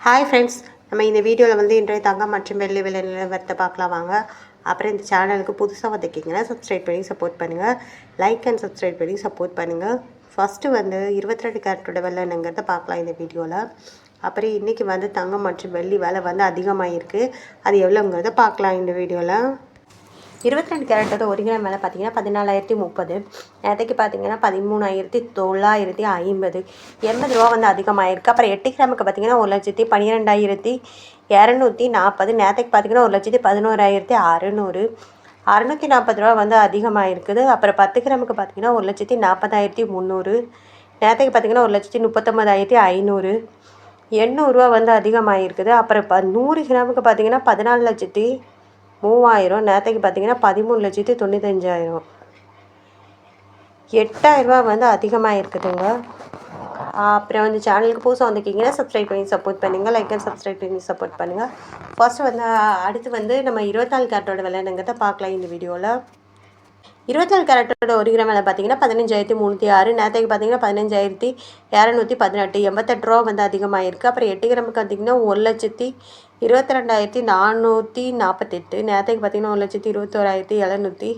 Hi friends நம்ம இந்த வீடியோவில் வந்து இன்றைய தங்கம் மற்றும் வெள்ளி விலை நிலவரத்தை பார்க்கலாம் வாங்க. அப்புறம் இந்த சேனலுக்கு புதுசாக வந்துருக்கீங்கன்னா சப்ஸ்கிரைப் பண்ணி சப்போர்ட் பண்ணுங்கள் லைக் அண்ட் சப்ஸ்கிரைப் பண்ணி சப்போர்ட் பண்ணுங்கள் ஃபஸ்ட்டு வந்து இருபத்தி ரெண்டு கேரட்டோட வெள்ளைங்கிறத பார்க்கலாம் இந்த வீடியோவில் அப்புறம் இன்றைக்கி வந்து தங்கம் மற்றும் வெள்ளி விலை வந்து அதிகமாகிருக்கு அது எவ்வளோங்கிறத பார்க்கலாம் இந்த வீடியோவில் இருபத்தி ரெண்டு கேரட்டோட ஒரு கிராம் விலை பார்த்தீங்கன்னா பதினாலாயிரத்தி முப்பது. நேற்றுக்கு பார்த்தீங்கன்னா பதிமூணாயிரத்தி தொள்ளாயிரத்தி ஐம்பது. எண்பது ரூபா வந்து அதிகமாகிருக்கு அப்புறம் எட்டு கிராமுக்கு பார்த்தீங்கன்னா ஒரு லட்சத்தி பன்னிரெண்டாயிரத்தி இரநூத்தி நாற்பது. நேற்றுக்கு பார்த்தீங்கன்னா ஒரு லட்சத்தி பதினோராயிரத்தி அறுநூறு. அறநூற்றி நாற்பது ரூபா வந்து அதிகமாக இருக்குது அப்புறம் பத்து கிராமுக்கு பார்த்தீங்கன்னா ஒரு லட்சத்தி நாற்பதாயிரத்தி முந்நூறு. நேற்றுக்கு பார்த்தீங்கன்னா ஒரு லட்சத்தி முப்பத்தொம்பதாயிரத்தி ஐநூறு. எண்ணூறுரூவா வந்து அதிகமாக இருக்குது அப்புறம் ப நூறு கிராமுக்கு பார்த்தீங்கன்னா பதினாலு லட்சத்தி மூவாயிரம் நேற்றுக்கு பார்த்தீங்கன்னா பதிமூணு லட்சத்தி தொண்ணூத்தஞ்சாயிரம். எட்டாயிரரூபா வந்து அதிகமாக இருக்குதுங்க அப்புறம் வந்து சேனலுக்கு புதுசாக வந்துருக்கீங்கன்னா சப்ஸ்கிரைப் பண்ணி சப்போர்ட் பண்ணுங்கள் லைக் அண்ட் சப்ஸ்கிரைப் பண்ணி சப்போர்ட் பண்ணுங்கள் ஃபர்ஸ்ட் வந்து அடுத்து வந்து நம்ம இருபத்தாலு கேரட்டோட விலைங்கிறத பார்க்கலாம் இந்த வீடியோவில் இருபத்தாலு கேரட்டோட ஒரு கிராம் விலை பார்த்தீங்கன்னா பதினஞ்சாயிரத்தி முந்நூற்றி ஆறு நேற்றுக்கு பார்த்தீங்கன்னா பதினஞ்சாயிரத்தி இரநூத்தி பதினெட்டு எண்பத்தெட்டு ரூபா வந்து அதிகமாக இருக்குது அப்புறம் எட்டு கிராமுக்கு பார்த்தீங்கன்னா ஒரு லட்சத்தி இருபத்தி ரெண்டாயிரத்தி நானூற்றி நாற்பத்தெட்டு நேற்றுக்கு பார்த்தீங்கன்னா ஒரு லட்சத்தி இருபத்தோராயிரத்தி எழுநூற்றி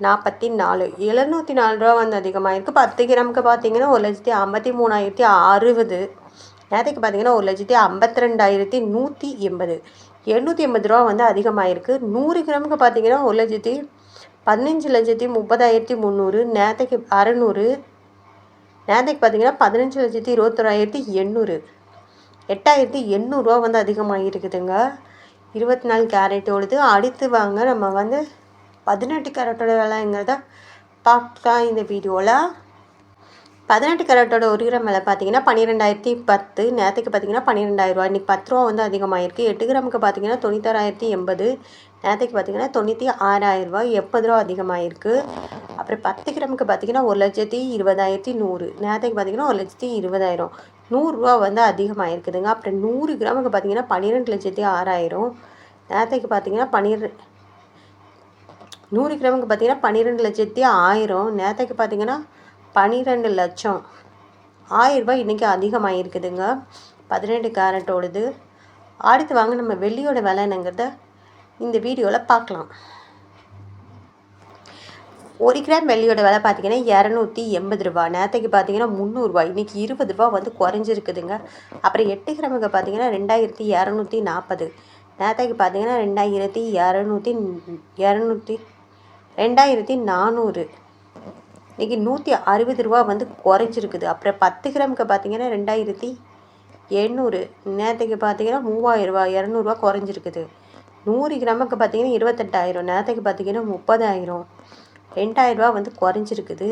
நாற்பத்தி நாலு எழுநூற்றி நாலு ரூபா வந்து அதிகமாக இருக்குது பத்து கிராமுக்கு பார்த்தீங்கன்னா ஒரு லட்சத்தி ஐம்பத்தி மூணாயிரத்தி அறுபது நேற்றுக்கு பார்த்தீங்கன்னா ஒரு லட்சத்தி ஐம்பத்தி ரெண்டாயிரத்தி நூற்றி எண்பது. எண்ணூற்றி எண்பது ரூபா வந்து அதிகமாகிருக்கு நூறு கிராமுக்கு பார்த்தீங்கன்னா ஒரு லட்சத்தி பதினஞ்சு லட்சத்தி முப்பதாயிரத்தி முந்நூறு நேற்றுக்கு அறநூறு நேற்றுக்கு பார்த்தீங்கன்னா பதினஞ்சு லட்சத்தி இருபத்தொராயிரத்தி எண்ணூறு. எட்டாயிரத்தி எண்ணூறுரூவா வந்து அதிகமாக இருக்குதுங்க இருபத்தி நாலு கேரட்டோடது அடுத்து வாங்க நம்ம வந்து பதினெட்டு கேரட்டோட விலைங்கிறத பார்க்கலாம் இந்த வீடியோவில் பதினெட்டு கேரட்டோட ஒரு கிராம் விலை பார்த்தீங்கன்னா பன்னிரெண்டாயிரத்தி பத்து நேற்றுக்கு பார்த்தீங்கன்னா பன்னிரெண்டாயிரரூவா இன்றைக்கி பத்து ரூபா வந்து அதிகமாகிருக்கு எட்டு கிராமுக்கு பார்த்தீங்கன்னா தொண்ணூத்தாறாயிரத்தி எண்பது நேற்றுக்கு பார்த்தீங்கன்னா தொண்ணூற்றி ஆறாயிரரூவா எண்பது ரூபா அதிகமாகிருக்கு அப்புறம் பத்து கிராமுக்கு பார்த்தீங்கன்னா ஒரு லட்சத்தி இருபதாயிரத்தி நூறு நேற்றுக்கு பார்த்தீங்கன்னா ஒரு லட்சத்தி இருபதாயிரம். நூறுரூவா வந்து அதிகமாகிருக்குதுங்க அப்புறம் நூறு கிராமுக்கு பார்த்தீங்கன்னா பன்னிரெண்டு லட்சத்தி ஆறாயிரம் நேற்றுக்கு பார்த்தீங்கன்னா பன்னிரெண்டு நூறு கிராமுக்கு பார்த்தீங்கன்னா பன்னிரெண்டு லட்சத்தி ஆயிரம் நேற்றுக்கு பார்த்தீங்கன்னா பன்னிரெண்டு லட்சம். ஆயிரரூபா இன்றைக்கி அதிகமாக இருக்குதுங்க பதினெட்டு கேரட்டோடது அடுத்து வாங்க நம்ம வெள்ளியோட விலை என்னங்கிறத இந்த வீடியோவில் பார்க்கலாம். ஒரு கிராம் வெள்ளியோட விலை பார்த்தீங்கன்னா இரநூத்தி எண்பது ரூபா நேற்றுக்கு பார்த்தீங்கன்னா முந்நூறுரூவா இன்றைக்கி இருபது ரூபா வந்து குறைஞ்சிருக்குதுங்க. அப்புறம் எட்டு கிராமுக்கு பார்த்தீங்கன்னா ரெண்டாயிரத்தி இரநூத்தி நாற்பது. நேற்றுக்கு பார்த்தீங்கன்னா ரெண்டாயிரத்தி இரநூத்தி இரநூத்தி ரெண்டாயிரத்தி நானூறு. இன்றைக்கி நூற்றி அறுபது ரூபா வந்து குறைஞ்சிருக்குது. அப்புறம் பத்து கிராமுக்கு பார்த்தீங்கன்னா ரெண்டாயிரத்தி எண்ணூறு. நேரத்துக்கு பார்த்தீங்கன்னா மூவாயிரரூபா இரநூறுவா குறைஞ்சிருக்குது. நூறு கிராமுக்கு பார்த்தீங்கன்னா இருபத்தெட்டாயிரம். நேரத்துக்கு பார்த்தீங்கன்னா முப்பதாயிரம். ரெண்டாயிரரூபா வந்து குறைஞ்சிருக்குது.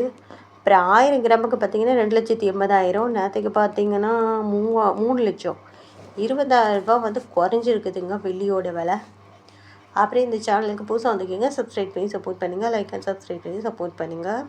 அப்புறம் ஆயிரம் கிராமுக்கு பார்த்தீங்கன்னா ரெண்டு லட்சத்தி எண்பதாயிரம். நேரத்துக்கு பார்த்தீங்கன்னா மூவா மூணு லட்சம். இருபதாயிரரூபா வந்து குறைஞ்சிருக்குதுங்க வெள்ளியோட விலை. அப்புறம் இந்த சேனலுக்கு புதுசாக வந்துருக்கீங்க சப்ஸ்கிரைப் பண்ணி சப்போர்ட் பண்ணுங்கள் லைக் அண்ட் சப்ஸ்கிரைப் பண்ணி சப்போர்ட் பண்ணுங்கள்